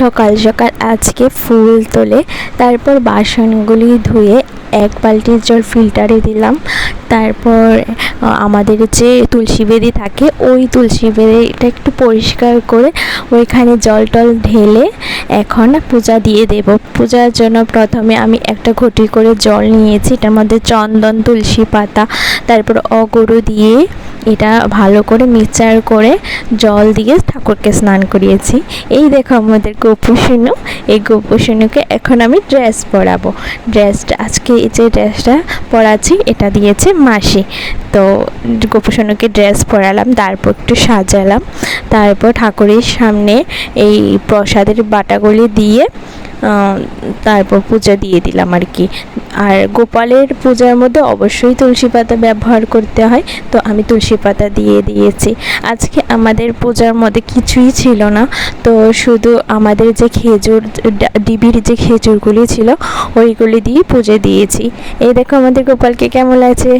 সকাল সকাল আজকে ফুল তোলে, তারপর বাসনগুলি ধুয়ে এক বালতি জল ফিল্টারে দিলাম। তারপর আমাদের যে তুলসী বেদি থাকে, ওই তুলসী বেদিটা একটু পরিষ্কার করে ওইখানে জল টল ঢেলে এখন পূজা দিয়ে দেব। পূজার জন্য প্রথমে আমি একটা ঘটি করে জল নিয়েছি, এটার মধ্যে চন্দন, তুলসী পাতা, তারপর অগরু দিয়ে এটা ভালো করে মিক্সচার করে জল দিয়ে ঠাকুরকে স্নান করিয়েছি। এই দেখো আমাদের গোপুসুনু। এই গোপুসুনুকে এখন আমি ড্রেস পরাবো। ড্রেসটা, আজকে যে ড্রেসটা পরাচ্ছি, এটা দিয়েছে মাসি। তো গোপুসুনুকে ড্রেস পরালাম, তারপর একটু সাজালাম। তারপর ঠাকুরের সামনে এই প্রসাদের বাটাগুলি দিয়ে তারপর পূজা দিয়ে দিলাম আর কি। আর গোপালের পূজার মধ্যে অবশ্যই তুলসী পাতা ব্যবহার করতে হয়। তো আমি তুলসী পাতা দিয়ে দিয়েছি। আজকে আমাদের পূজার মধ্যে কিছুই ছিল না। তো শুধু আমাদের যে খেজুর ডিবির যে খেজুরগুলি ছিল, ওইগুলি দিয়ে পুজো দিয়েছি। এই দেখো আমাদের গোপালকে কেমন লাগছে?